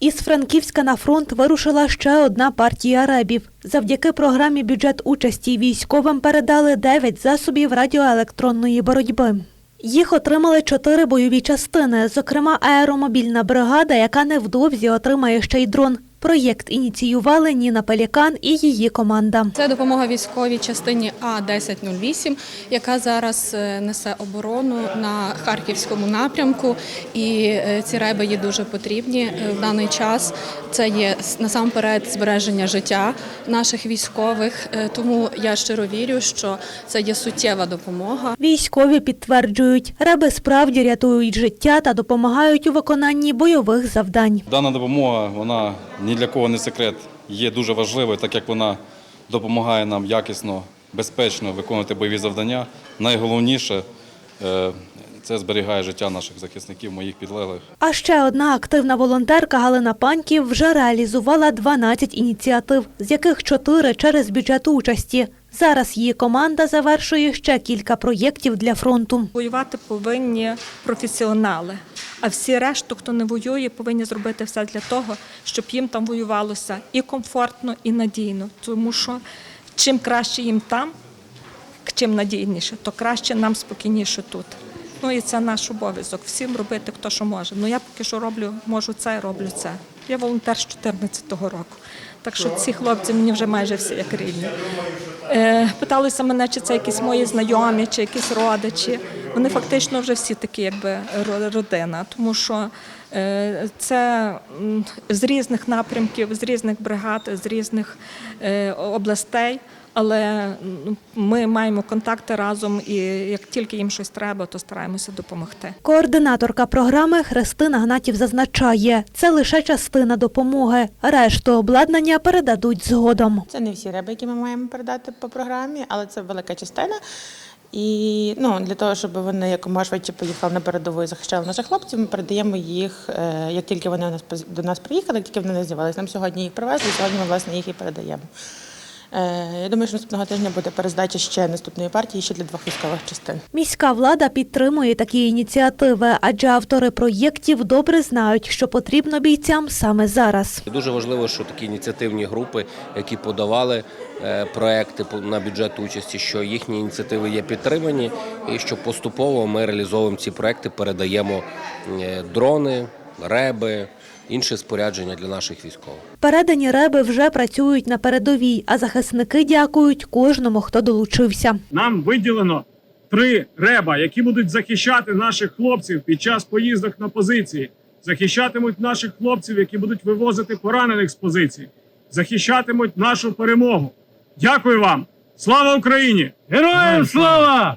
Із Франківська на фронт вирушила ще одна партія ребів. Завдяки програмі бюджет участі військовим передали 9 засобів радіоелектронної боротьби. Їх отримали чотири бойові частини, зокрема аеромобільна бригада, яка невдовзі отримає ще й дрон. Проєкт ініціювали Ніна Пелікан і її команда. Це допомога військовій частині А-1008, яка зараз е, несе оборону на харківському напрямку. І е, ці реби є дуже потрібні е, в даний час. Це є насамперед збереження життя наших військових. Тому я щиро вірю, що це є суттєва допомога. Військові підтверджують, реби справді рятують життя та допомагають у виконанні бойових завдань. Дана допомога, вона ні для кого не секрет, є дуже важливою, так як вона допомагає нам якісно, безпечно виконувати бойові завдання. Найголовніше е, це зберігає життя наших захисників, моїх підлеглих. А ще одна активна волонтерка Галина Паньків вже реалізувала 12 ініціатив, з яких 4 через бюджет участі. Зараз її команда завершує ще кілька проєктів для фронту. Воювати повинні професіонали. А всі решту, хто не воює, повинні зробити все для того, щоб їм там воювалося і комфортно, і надійно. Тому що чим краще їм там, чим надійніше, то краще нам спокійніше тут. Ну і це наш обов'язок. Всім робити хто що може. Ну я поки що роблю, можу це, роблю це. Я волонтер з 14-го року. Так що ці хлопці мені вже майже всі як рідні. Е, питалися мене, чи це якісь мої знайомі, чи якісь родичі. Вони фактично вже всі такі, якби ро- родина, тому що е, це з різних напрямків, з різних бригад, з різних е, областей. Але ми маємо контакти разом, і як тільки їм щось треба, то стараємося допомогти. Координаторка програми Христина Гнатів зазначає, це лише частина допомоги. Решту обладнання передадуть згодом. Це не всі риби, які ми маємо передати по програмі, але це велика частина. І ну, для того, щоб вони якомога швидше поїхали на передову і захищали наших хлопців, ми передаємо їх, е, як тільки вони до нас приїхали, як тільки вони не з'явилися. Нам сьогодні їх привезли, сьогодні ми власне їх і передаємо. Е, Я думаю, що наступного тижня буде перездача ще наступної партії, ще для двох військових частин. Міська влада підтримує такі ініціативи, адже автори проєктів добре знають, що потрібно бійцям саме зараз. Дуже важливо, що такі ініціативні групи, які подавали е, проекти по- на бюджет участі, що їхні ініціативи є підтримані, і що поступово ми реалізовуємо ці проекти, передаємо е, дрони, реби, інше спорядження для наших військових. Передані реби вже працюють на передовій, а захисники дякують кожному, хто долучився. Нам виділено три реба, які будуть захищати наших хлопців під час поїздок на позиції, захищатимуть наших хлопців, які будуть вивозити поранених з позицій, захищатимуть нашу перемогу. Дякую вам! Слава Україні! Героям слава!